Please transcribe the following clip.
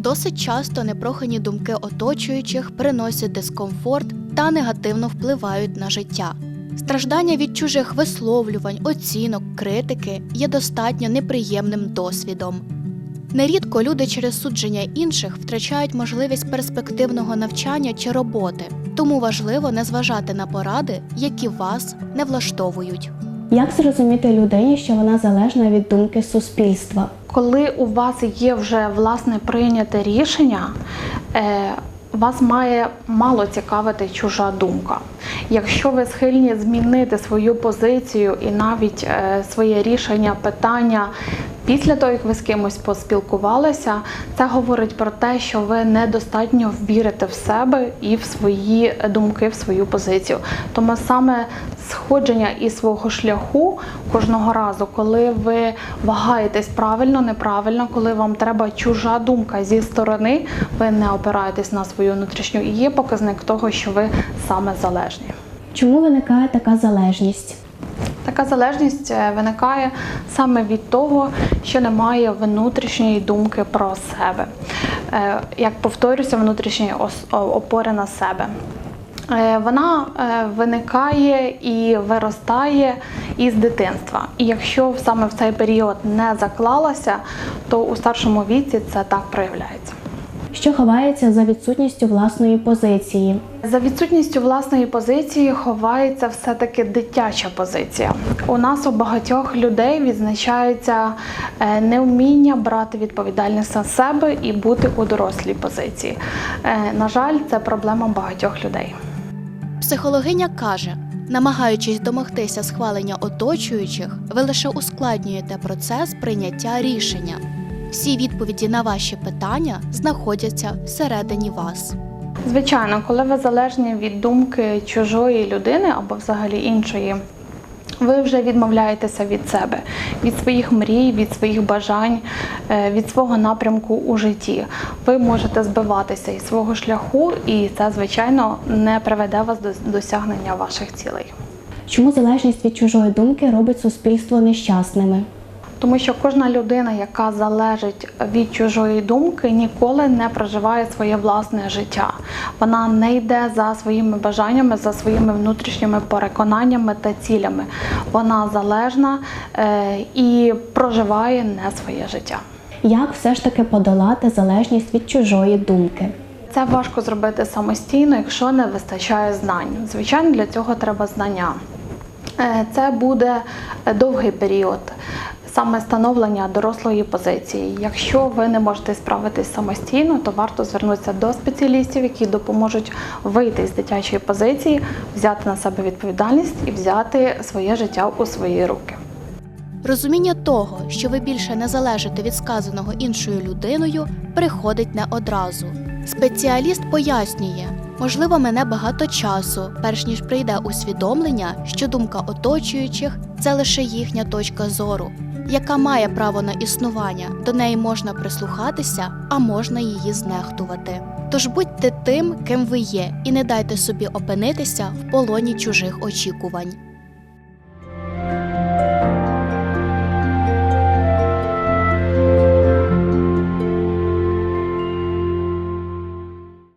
Досить часто непрохані думки оточуючих приносять дискомфорт та негативно впливають на життя. Страждання від чужих висловлювань, оцінок, критики є достатньо неприємним досвідом. Нерідко люди через судження інших втрачають можливість перспективного навчання чи роботи, тому важливо не зважати на поради, які вас не влаштовують. Як зрозуміти людині, що вона залежна від думки суспільства? Коли у вас є вже власне прийняте рішення, е, вас має мало цікавити чужа думка. Якщо ви схильні змінити свою позицію і навіть е, своє рішення, питання після того, як ви з кимось поспілкувалися, це говорить про те, що ви недостатньо вбірите в себе і в свої думки, в свою позицію. Тому саме сходження із свого шляху кожного разу, коли ви вагаєтесь правильно, неправильно, коли вам треба чужа думка зі сторони, ви не опираєтесь на свою внутрішню і є показник того, що ви саме залежні. Чому виникає така залежність? Така залежність е, виникає саме від того, що немає внутрішньої думки про себе. Е, Як повторюся, внутрішньої опори на себе. Е, Вона виникає і виростає із дитинства. І якщо саме в цей період не заклалася, то у старшому віці це так проявляється. Що ховається за відсутністю власної позиції? За відсутністю власної позиції ховається все-таки дитяча позиція. У нас у багатьох людей відзначається е, невміння брати відповідальність за себе і бути у дорослій позиції. Е, На жаль, це проблема багатьох людей. Психологиня каже: намагаючись домогтися схвалення оточуючих, ви лише ускладнюєте процес прийняття рішення. Всі відповіді на ваші питання знаходяться всередині вас. Звичайно, коли ви залежні від думки чужої людини або взагалі іншої, ви вже відмовляєтеся від себе, від своїх мрій, від своїх бажань, е, від свого напрямку у житті. Ви можете збиватися із свого шляху, і це, звичайно, не приведе вас до досягнення ваших цілей. Чому залежність від чужої думки робить суспільство нещасними? Тому що кожна людина, яка залежить від чужої думки, ніколи не проживає своє власне життя. Вона не йде за своїми бажаннями, за своїми внутрішніми переконаннями та цілями. Вона залежна е, і проживає не своє життя. Як все ж таки подолати залежність від чужої думки? Це важко зробити самостійно, якщо не вистачає знань. Звичайно, для цього треба знання. Е, Це буде довгий період. Саме становлення дорослої позиції. Якщо ви не можете справитись самостійно, то варто звернутися до спеціалістів, які допоможуть вийти з дитячої позиції, взяти на себе відповідальність і взяти своє життя у свої руки. Розуміння того, що ви більше не залежите від сказаного іншою людиною, приходить не одразу. Спеціаліст пояснює, можливо, мене багато часу, перш ніж прийде усвідомлення, що думка оточуючих це лише їхня точка зору, яка має право на існування, до неї можна прислухатися, а можна її знехтувати. Тож будьте тим, ким ви є, і не дайте собі опинитися в полоні чужих очікувань.